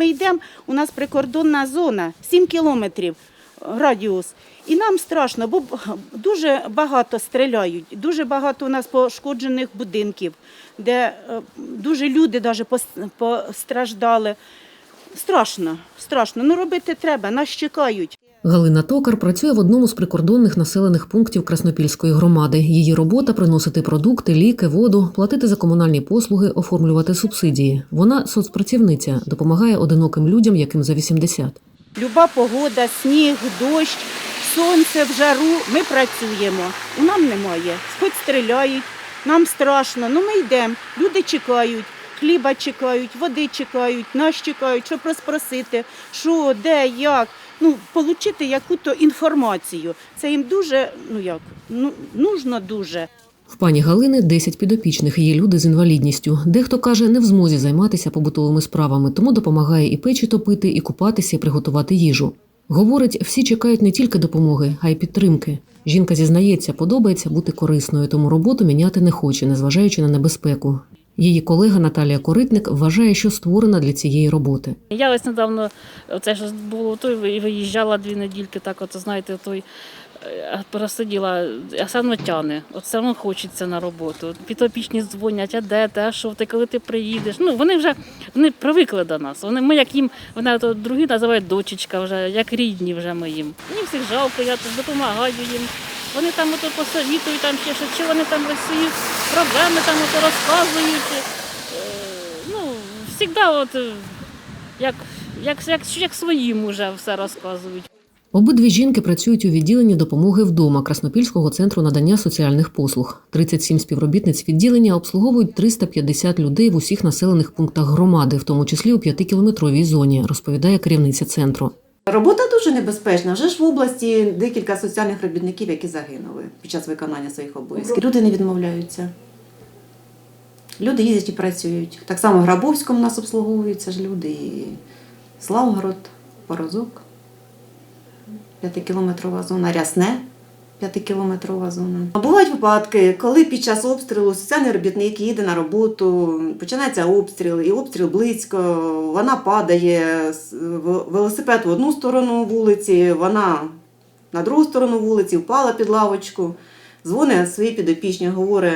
ми йдемо, у нас прикордонна зона, 7 кілометрів е, радіус. І нам страшно, бо дуже багато стріляють, дуже багато у нас пошкоджених будинків, де е, дуже люди навіть постраждали. Страшно, страшно. Ну робити треба, нас чекають. Галина Токар працює в одному з прикордонних населених пунктів Краснопільської громади. Її робота приносити продукти, ліки, воду, платити за комунальні послуги, оформлювати субсидії. Вона соцпрацівниця, допомагає одиноким людям, яким за 80. Люба погода, сніг, дощ, сонце в жару. Ми працюємо. У нам немає. Хоч стріляють, нам страшно. Ну ми йдемо. Люди чекають, хліба чекають, води чекають, нас чекають, щоб розпросити, що, де, як. Ну, отримати яку-то інформацію. Це їм дуже, ну як, ну, нужно дуже. В пані Галини 10 підопічних. Є люди з інвалідністю. Дехто каже, не в змозі займатися побутовими справами, тому допомагає і печі топити, і купатися, і приготувати їжу. Говорить, всі чекають не тільки допомоги, а й підтримки. Жінка зізнається, подобається бути корисною, тому роботу міняти не хоче, незважаючи на небезпеку. Її колега Наталія Коритник вважає, що створена для цієї роботи. Я ось недавно, оце ж було той, виїжджала дві недільки, так от знаєте, той е, просиділа, а одно тяне, от все хочеться на роботу. Підопічні дзвонять, а де ти, а що ти, коли ти приїдеш. Ну, вони вже вони привикли до нас. Вони, ми як їм, вони то другі називають дочечка вже, як рідні вже ми їм. Мені всіх жалко, я допомагаю їм. Вони там ото посовітують, там ще що, вони там свої проблеми там ото розказують. Е, Ну, завжди от, е, як, як, як, як своїм уже все розказують. Обидві жінки працюють у відділенні допомоги вдома Краснопільського центру надання соціальних послуг. 37 співробітниць відділення обслуговують 350 людей в усіх населених пунктах громади, в тому числі у п'ятикілометровій зоні, розповідає керівниця центру. Робота дуже небезпечна. Вже ж в області декілька соціальних робітників, які загинули під час виконання своїх обов'язків. Люди не відмовляються. Люди їздять і працюють. Так само в Грабовському нас обслуговуються ж люди. Славгород, Порозок, п'ятикілометрова зона, Рясне. П'ятикілометрова зона. Бувають випадки, коли під час обстрілу соціальний робітник їде на роботу, починається обстріл, і обстріл близько, вона падає, велосипед в одну сторону вулиці, вона на другу сторону вулиці, впала під лавочку, дзвонить своїй підопічні, говорить,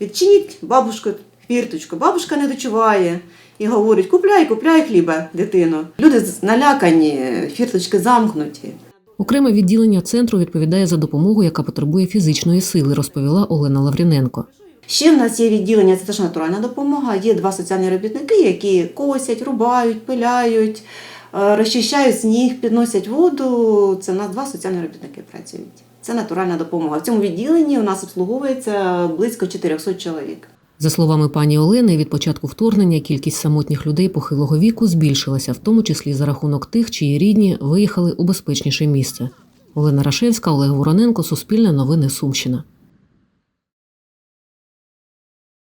відчиніть бабушку фірточку. Бабушка не дочуває. І говорить, купляй, купляй хліба, дитино. Люди налякані, фірточки замкнуті. Окреме відділення центру відповідає за допомогу, яка потребує фізичної сили, розповіла Олена Лавріненко. Ще в нас є відділення, це теж натуральна допомога. Є два соціальні робітники, які косять, рубають, пиляють, е, розчищають сніг, підносять воду. Це у нас два соціальні робітники працюють. Це натуральна допомога. В цьому відділенні у нас обслуговується близько 400 чоловік. За словами пані Олени, від початку вторгнення кількість самотніх людей похилого віку збільшилася, в тому числі за рахунок тих, чиї рідні виїхали у безпечніше місце. Олена Рашевська, Олег Вороненко, Суспільне новини Сумщина.